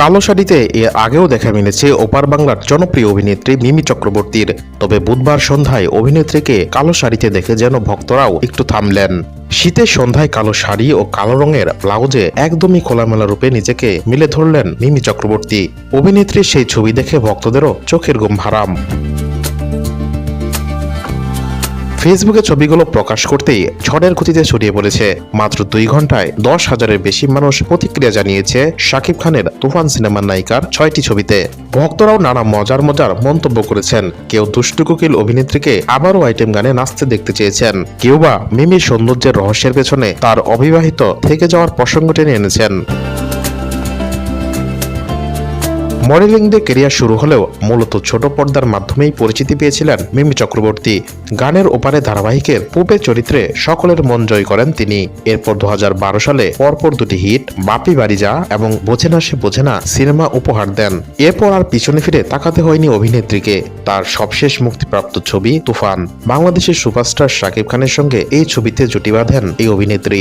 কালো শাড়িতে এর আগেও দেখা মিলেছে ওপার বাংলার জনপ্রিয় অভিনেত্রী মিমি চক্রবর্তীর। তবে বুধবার সন্ধ্যায় অভিনেত্রীকে কালো শাড়িতে দেখে যেন ভক্তরাও একটু থামলেন। শীতের সন্ধ্যায় কালো শাড়ি ও কালো রঙের ব্লাউজে একদমই খোলামেলা রূপে নিজেকে মিলে ধরলেন মিমি চক্রবর্তী। অভিনেত্রীর সেই ছবি দেখে ভক্তদেরও চোখের ঘুম হারাম। ফেসবুকে ছবিগুলো প্রকাশ করতেই ঝড়ের গতিতে ছড়িয়ে পড়েছে। মাত্র দুই ঘন্টায় দশ হাজারের বেশি মানুষ প্রতিক্রিয়া জানিয়েছে শাকিব খানের তুফান সিনেমার নায়িকার ছয়টি ছবিতে। ভক্তরাও নানা মজার মজার মন্তব্য করেছেন। কেউ দুষ্টু কোকিল অভিনেত্রীকে আবারও আইটেম গানে নাচতে দেখতে চেয়েছেন। কেউ বা মিমির সৌন্দর্যের রহস্যের পেছনে তার অবিবাহিত থেকে যাওয়ার প্রসঙ্গ টেনে এনেছেন। মডেলিং দিয়ে কেরিয়ার শুরু হলেও মূলত ছোট পর্দার মাধ্যমেই পরিচিতি পেয়েছিলেন মিমি চক্রবর্তী। গানের ওপারে ধারাবাহিকের পূপে চরিত্রে সকলের মন জয় করেন তিনি। এরপর দু হাজার বারো সালে পরপর দুটি হিট, বাপি বাড়ি যা এবং বোঝে না সে বোঝে না সিনেমা উপহার দেন। এরপর আর পিছনে ফিরে তাকাতে হয়নি অভিনেত্রীকে। তার সবশেষ মুক্তিপ্রাপ্ত ছবি তুফান। বাংলাদেশের সুপারস্টার শাকিব খানের সঙ্গে এই ছবিতে জুটি বাঁধেন এই অভিনেত্রী।